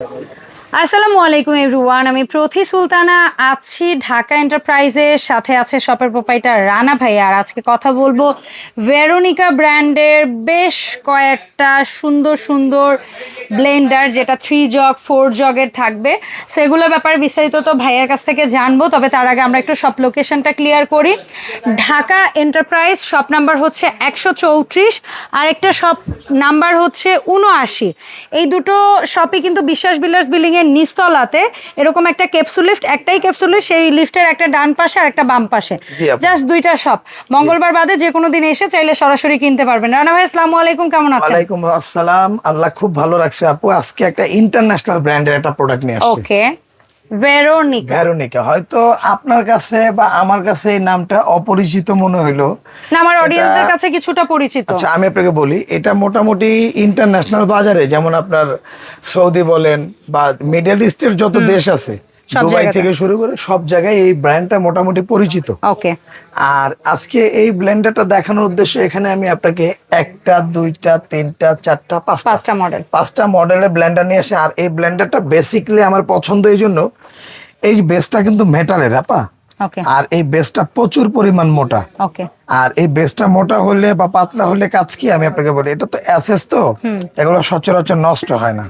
Thank you. আসসালামু আলাইকুম everyone, আমি প্রথি সুলতানা আছি ঢাকা এন্টারপ্রাইজের সাথে আছে শপের প্রোপাইটার রানা ভাই আর আজকে কথা বলব ভেরোনিকা ব্র্যান্ডের বেশ কয়েকটা সুন্দর সুন্দর ব্লেন্ডার, যেটা থ্রি জগ ফোর জগের থাকবে। সেগুলোর ব্যাপারে বিস্তারিত তো ভাইয়ের কাছ থেকে জানব, তবে তার আগে আমরা একটু সব লোকেশনটা ক্লিয়ার করি। ঢাকা এন্টারপ্রাইজ শপ নাম্বার হচ্ছে একশো চৌত্রিশ আর একটা শপ নাম্বার হচ্ছে উনআশি এই দুটো শপই কিন্তু বিশ্বাস বিল্ডার্স বিল্ডিং এর নিচতলাতে এরকম একটা ক্যাপসুল লিফট একটাই ক্যাপসুল লিফট সেই লিফটের একটা ডান পাশে আর একটা বাম পাশে। জাস্ট দুইটা সব মঙ্গলবার বাদে যে কোনো দিন এসে চাইলে সরাসরি কিনতে পারবেন। রানা ভাই আসসালামু আলাইকুম কেমন আছেন? ওয়ালাইকুম আসসালাম। আল্লাহ খুব ভালো রাখছে আপু। আজকে একটা ইন্টারন্যাশনাল ব্র্যান্ডের একটা প্রোডাক্ট নিয়ে আসছি। Okay Veronica. ভেরোনিকা। হয়তো আপনার কাছে বা আমার কাছে এই নামটা অপরিচিত মনে হইল। না আমার অডিয়েন্সদের কাছে কিছুটা পরিচিত। আচ্ছা আমি আপনাকে বলি এটা মোটামুটি ইন্টারন্যাশনাল বাজারে যেমন আপনার সৌদি বলেন বা মিডল ইস্টের যত দেশ আছে দুবাই থেকে শুরু করে সব জায়গায় এই ব্র্যান্ডটা মোটামুটি পরিচিত। ওকে আর আজকে এই ব্লেন্ডারটা দেখানোর উদ্দেশ্যে এখানে আমি আপনাকে একটা দুইটা তিনটা চারটা পাঁচটা। পাঁচটা মডেল পাঁচটা মডেলের ব্লেন্ডার নিয়ে আসে। আর এই ব্লেন্ডারটা বেসিকলি আমার পছন্দ এই জন্য এই বেসটা কিন্তু মেটালের আপা। আর এই বেসটা প্রচুর পরিমাণ মোটা। আর এই বেসটা মোটা হলে বা পাতলা হলে কাজ কি আমি আপনাকে বলি এটা তো অ্যাসেস তো। এগুলো সচরাচর নষ্ট হয় না।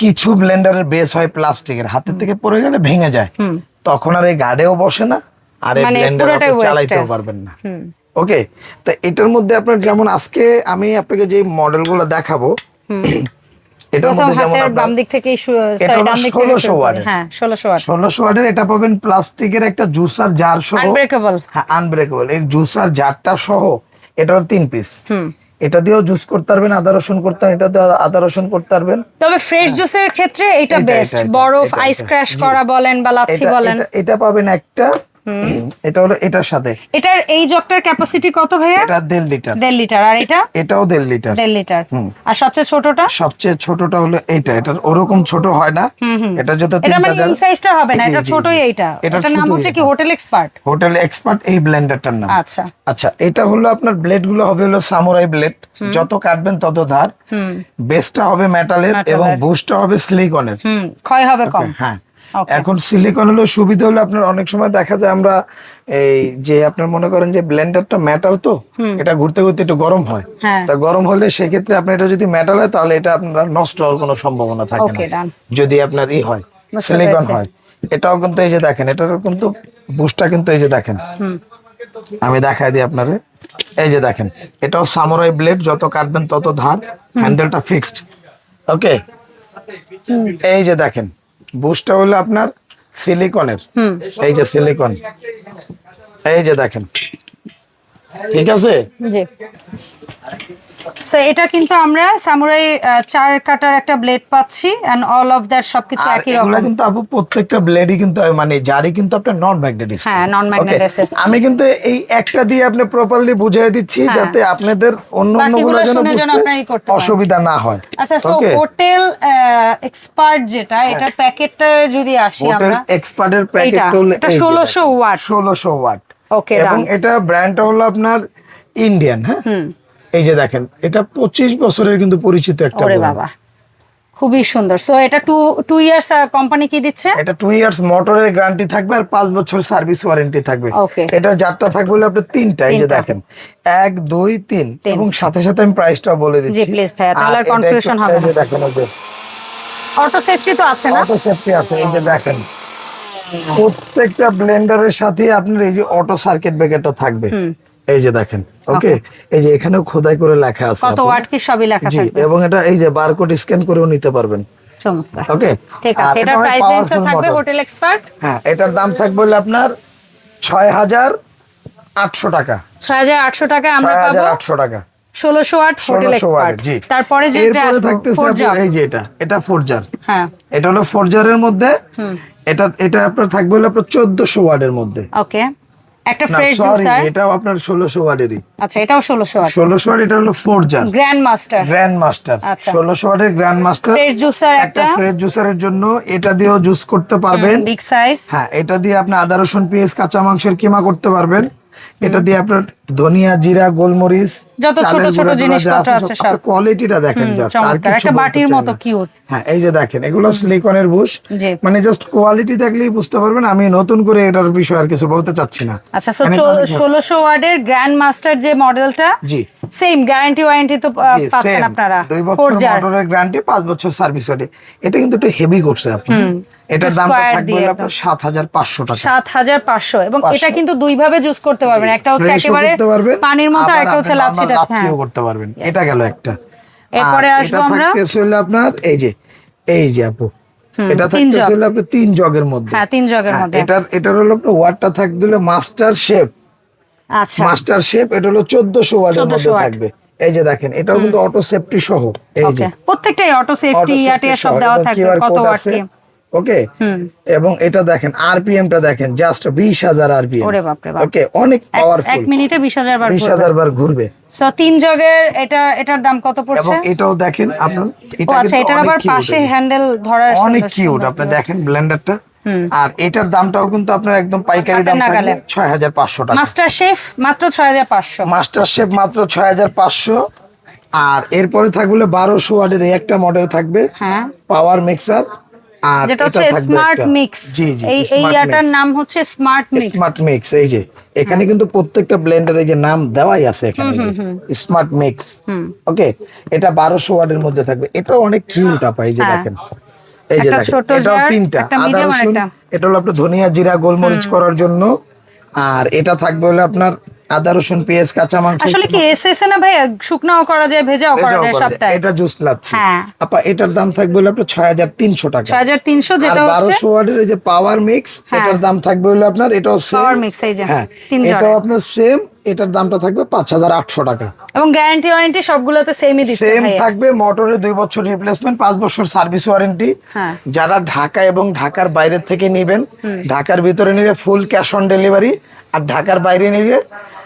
কিছু ব্লেন্ডারের বেস হয় প্লাস্টিকের হাতের থেকে পড়ে গেলে ভেঙে যায়। তখন আর এই গাড়েও বসে না আর এই মানে ব্লেন্ডার পুরোটাই চালাইতেও পারবেন না। ওকে তো এটার মধ্যে আপনার যেমন আজকে আমি আপনাকে যে মডেলগুলো দেখাবো এটার প্রথম মধ্যে যেমন বাম দিক থেকে এটা হলো ডান দিক থেকে 1600 শুরু করি। ওয়াটের। হ্যাঁ ষোলোশো ওয়াটের এটা পাবেন প্লাস্টিকের একটা জুসার জার সহ। আনব্রেকেবল হ্যাঁ আনব্রেকেবল এই জুসার জারটা সহ এটা তিন পিস এটা দিয়েও জুস করতে পারবেন আদা রসুন করতে পারবেন এটা দিয়ে আদা রসুন করতে পারবেন। তবে ফ্রেশ জুসের ক্ষেত্রে এটা বেস্ট বরফ আইস ক্র্যাশ করা বলেন বা লাচ্ছি বলেন। এটা পাবেন একটা এটা হলো এটার সাথে। এটার এই জগটার ক্যাপাসিটি কত ভাইয়া? এটা দেড় লিটার। দেড় লিটার। আর এটা? এটাও দেড় লিটার। দেড় লিটার। আর সবচেয়ে ছোটটা? সবচেয়ে ছোটটা হলো এইটা। এটার ওরকম ছোট হয় না। এটা যত এটা মানে সাইজটা হবে না। এটা ছোটই এইটা। এটা নাম হচ্ছে কি হোটেল এক্সপার্ট হোটেল এক্সপার্ট এই ব্লেন্ডারটার নাম। আচ্ছা। আচ্ছা এটা হলো আপনার ব্লেডগুলো হবে হলো সামুরাই ব্লেড যত কাটবেন তত ধার। বেসটা হবে মেটালের এবং বুশটা হবে সিলিকনের হুম। ক্ষয় হবে কম। হ্যাঁ. এখন সিলিকন হলো সুবিধা হলো আপনার অনেক সময় দেখা যায় আমরা এই যে আপনার মনে করেন যে ব্লেন্ডারটা মেটাল তো এটা ঘুরতে ঘুরতে একটু গরম হয়। হ্যাঁ। তা গরম হলে সেক্ষেত্রে আপনার এটা যদি মেটাল হয় তাহলে এটা আপনার নষ্ট হওয়ার কোনো সম্ভাবনা থাকে না। যদি আপনার ই হয় সিলিকন হয়। এটাও কিন্তু এই যে দেখেন এটার কিন্তু বুশটা কিন্তু এই যে দেখেন। আমি দেখাই দিই আপনারে। এই যে দেখেন এটাও সামুরাই ব্লেড যত কাটবেন তত ধার হ্যান্ডেলটা ফিক্সড ওকে এই যে দেখেন বুশটা হলো আপনার সিলিকনের এই যে সিলিকন এই যে দেখেন। ঠিক আছে? জি। এটা কিন্তু আমরা সামুরাই চার কাটার একটা ব্লেড পাচ্ছি এন্ড অল অফ দ্যাট সবকিছু একই এগুলা রকম। কিন্তু আপু প্রত্যেকটা ব্লেডই কিন্তু মানে জারি কিন্তু আপনার নন ম্যাগনেটিক হ্যাঁ, non-magnetic system। আমি কিন্তু এই একটা দিয়ে আপনি প্রপারলি বুঝিয়ে দিচ্ছি যাতে আপনাদের অন্য যেন বুঝতে। অসুবিধা না হয়। আচ্ছা সো হোটেল এক্সপার্ট যেটা এটার প্যাকেটটা যদি আসি হোটেল আমরা। এক্সপার্টের এইটা প্যাকেট হলো এটা ষোলোশো ওয়াট। ষোলোশো ওয়াট। ওকে এবং এটা ব্র্যান্ডটা হলো আপনার ইন্ডিয়ান হ্যাঁ? এই যে দেখেন এটা পঁচিশ বছরের কিন্তু পরিচিত একটা বাবা খুবই সুন্দর। সো এটা টু টু ইয়ার্স কোম্পানি কি দিচ্ছে? এটা টু ইয়ার্স মোটরের গ্যারান্টি থাকবে আর পাঁচ বছর সার্ভিস ওয়ারেন্টি থাকবে। এটা যারটা থাকবে হলো আপনার তিনটা এই যে দেখেন এক দুই তিন। এবং সাথে সাথে আমি প্রাইসটাও বলে দিচ্ছি। please ভাইয়া, তাহলে একটু- হবে যে দেখেন অটো সেফটি তো আছে না? অটো সেফটি আছে এই যে দেখেন। প্রত্যেকটা ব্লেন্ডারের সাথে আপনার এই যে অটো সার্কিট ব্রেকারটা থাকবে। এই যে দেখেন ওকে। এই যে এখানেও খোদাই করে লেখা আছে কত। ওয়াট কি সবই লেখা জি থাকবে? এবং এটা এই যে বারকোড স্ক্যান করেও নিতে পারবেন। চমৎকার। ওকে ঠিক আছে এটার প্রাইস রেঞ্জটা থাকবে হোটেল এক্সপার্ট হ্যাঁ এটার দাম থাকবে হলো আপনার ছয় হাজার আটশো টাকা। ছয় হাজার আটশো টাকা আমরা পাবো আটশো টাকা। ষোলোশো ওয়াট হোটেল এক্সপার্ট জি। তারপরে যে এরপরে থাকতেছে এই যে এটা এটা ফোরজার হ্যাঁ। এটা হলো ফোরজারের মধ্যে এটা এটা আপনার থাকবে হলো আপনার চোদ্দশো ওয়ার্ডের মধ্যে। ওকে। একটা ফ্রেশ জুসার। এটাও আপনার 1600 ওয়ার্ডেরই আচ্ছা এটাও 1600 ওয়াট। ষোলোশো ওয়ার্ড এটা হলো ফোরজার গ্র্যান্ড মাস্টার গ্র্যান্ড মাস্টার আচ্ছা। ষোলোশো ওয়ার্ডের গ্র্যান্ড মাস্টার ফ্রেশ জুসার একটা ফ্রেশ জুসারের জন্য এটা দিয়েও জুস করতে পারবেন। বিগ সাইজ হ্যাঁ এটা দিয়ে আপনি আদা রসুন পেঁয়াজ কাঁচা মাংসের কিমা করতে পারবেন। এটা দিয়ে আপনার ধনিয়া জিরা গোলমরিচ যত ছোট ছোট জিনিসপত্র আছে সব। কোয়ালিটিটা দেখেন জাস্ট আর কিছু বাটির মতো কিউট হ্যাঁ এই যে দেখেন এগুলো সিলিকনের বুশ মানে জাস্ট কোয়ালিটি দেখলেই বুঝতে পারবেন আমি নতুন করে এটার বিষয়ে আর কিছু বলতে চাচ্ছি না। আচ্ছা সো অনেক অনেক ভালো। ষোলোশো ওয়ার্ডের গ্র্যান্ড মাস্টার যে মডেলটা জি। সেম গ্যারান্টি ওয়ারেন্টি তো পাচ্ছেন আপনারা। দুই বছর মোটরের গ্যারান্টি পাঁচ বছর সার্ভিস ওয়ারেন্টি এটা কিন্তু একটু হেভি করছে আপনি। এটার Square থাকবে। আপনার সাত হাজার পাঁচশো টাকা। সাত হাজার পাঁচশো। এবং 500 এটা কিন্তু দুই ভাবে জুস করতে পারবেন। একটা হচ্ছে একেবারে পানির মতো আর একটা হচ্ছে আপনি লাচ্ছি normal টাচ্ছি, হ্যাঁ। লাচ্ছিও করতে পারবেন। এটা গেল একটা। এরপরে আসব এটা আমরা। থাকতেছে হলো আপনার এই যে এই যে আপু। এটা আপনার তিন জগের মধ্যে। হ্যাঁ তিন জগের হ্যাঁ, মধ্যে। এটার এটার হলো আপনার ওয়াটটা মাস্টার শেপ আচ্ছা। মাস্টার শেপ এটা হলো চোদ্দশো ওয়াটের 1400 মধ্যে থাকবে। এই যে দেখেন এটাও কিন্তু অটো সেফটি সহ। এই যে। প্রত্যেকটাই অটো সেফটি ইয়াটে সব দেওয়া থাকবে QR কত ওয়াট। কি? ওকে এবং এটা দেখেন আরপিএম টা দেখেন জাস্ট বিশ হাজার আরপিএম ওরে বাপরে বাপ। ওকে অনেক এক- এক মিনিটে বিশ হাজার বার বিশ হাজার বার ঘুরবে। তিন জগের এটা এটার দাম কত পড়ছে? এবং এটাও দেখেন আপনার এটা আচ্ছা এটার আবার পাশে হ্যান্ডেল ধরার অনেক কিউট। আপনি দেখেন ব্লেন্ডারটা আর এটার দামটাও কিন্তু আপনার একদম পাইকারি দাম থাকবে নাগালে। ছয় হাজার পাঁচশো টাকা। মাস্টার শেফ মাত্র ছয় হাজার পাঁচশো। মাস্টার শেপ মাত্র ছয় হাজার পাঁচশো। আর এরপরে থাকবে বারোশো ওয়ার্ডের এই একটা মডেল থাকবে। হ্যাঁ। পাওয়ার মিক্সার আর যেটা এটা হচ্ছে স্মার্ট মিক্স জি জি এই এই ইয়াটার নাম হচ্ছে স্মার্ট মিক্স স্মার্ট মিক্স এই যে। এখানে কিন্তু প্রত্যেকটা ব্লেন্ডার এই যে নাম দেওয়াই আছে এখানে স্মার্ট মিক্স ওকে এটা বারোশো ওয়ার্ডের মধ্যে থাকবে। এটাও অনেক কিউট আপা এই যে হ্যাঁ। দেখেন। এই যে দেখেন এটাও তিনটা আদা রসুন এটা হলো আপনার ধনিয়া জিরা গোলমরিচ করার জন্য। আর এটা থাকবে হলো আপনার আদা রসুন পেঁয়াজ কাঁচা মাংস। আসলে কি এসএস না ভাই শুকনাও করা যায় ভেজাও করা যায় সবটাই এটা জুস লাচ্ছি হ্যাঁ। আপা এটার দাম থাকবে হলো আপনার ছয় হাজার তিনশো টাকা। ছয় হাজার তিনশো আর যেটা হচ্ছে? বারোশো ওয়াটের এই যে পাওয়ার মিক্স হ্যাঁ। এটার দাম থাকবে হলো আপনার এটাও সেম পাওয়ার মিক্স এই যে হ্যাঁ। এটাও আপনার সেম এটার দামটা থাকবে পাঁচ হাজার আটশো টাকা। এবং গ্যারান্টি ওয়ারেন্টি সবগুলোতে সেমই দিচ্ছে সেম থাকবে মোটরের দুই বছর রিপ্লেসমেন্ট পাঁচ বছর সার্ভিস ওয়ারেন্টি হ্যাঁ। যারা ঢাকা এবং ঢাকার বাইরের থেকে নেবেন ঢাকার ভিতরে নিবে ফুল ক্যাশ অন ডেলিভারি আর ঢাকার বাইরে নিবে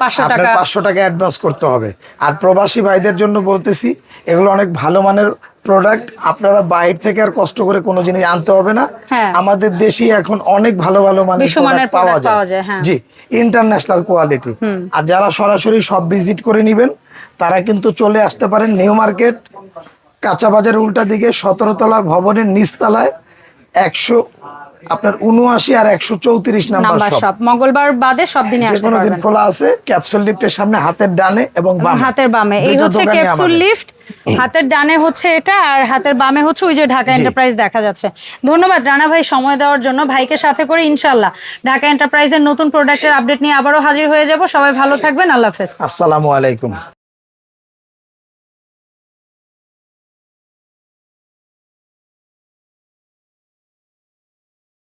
500 আপনার পাঁচশো টাকা অ্যাডভান্স করতে হবে। আর প্রবাসী ভাইদের জন্য বলতেছি এগুলো অনেক ভালো মানের প্রোডাক্ট আপনারা বাইরে থেকে আর কষ্ট করে কোনো জিনিস আনতে হবে না হ্যাঁ। আমাদের দেশে এখন অনেক ভালো ভালো মানের বিশ্বমানের পাওয়া যায়, যায় হ্যাঁ। জি ইন্টারন্যাশনাল কোয়ালিটি আর যারা সরাসরি সব ভিজিট করে নিবেন তারা কিন্তু চলে আসতে পারেন নিউ মার্কেট কাঁচা বাজার উল্টা দিকে সতেরো তলা ভবনের নিচতলায় একশো আপনার উনআশি আর একশো চৌত্রিশ নাম্বার সব মঙ্গলবার বাদে সব দিনে যে কোনো দিন খোলা আছে ক্যাপসুল লিফটের সামনে হাতের ডানে এবং হাতের বামে। এই হচ্ছে ক্যাপসুল। লিফট হাতের ডানে হচ্ছে এটা আর হাতের বামে হচ্ছে ওই যে ঢাকা এন্টারপ্রাইজ দেখা যাচ্ছে। ধন্যবাদ রানা ভাই সময় দেওয়ার জন্য। ভাইকে সাথে করে ইনশাল্লাহ ঢাকা এন্টারপ্রাইজের নতুন প্রোডাক্টের আপডেট নিয়ে আবারও হাজির হয়ে যাব। সবাই ভালো থাকবেন। আল্লাহ হাফেজ। আসসালামু আলাইকুম।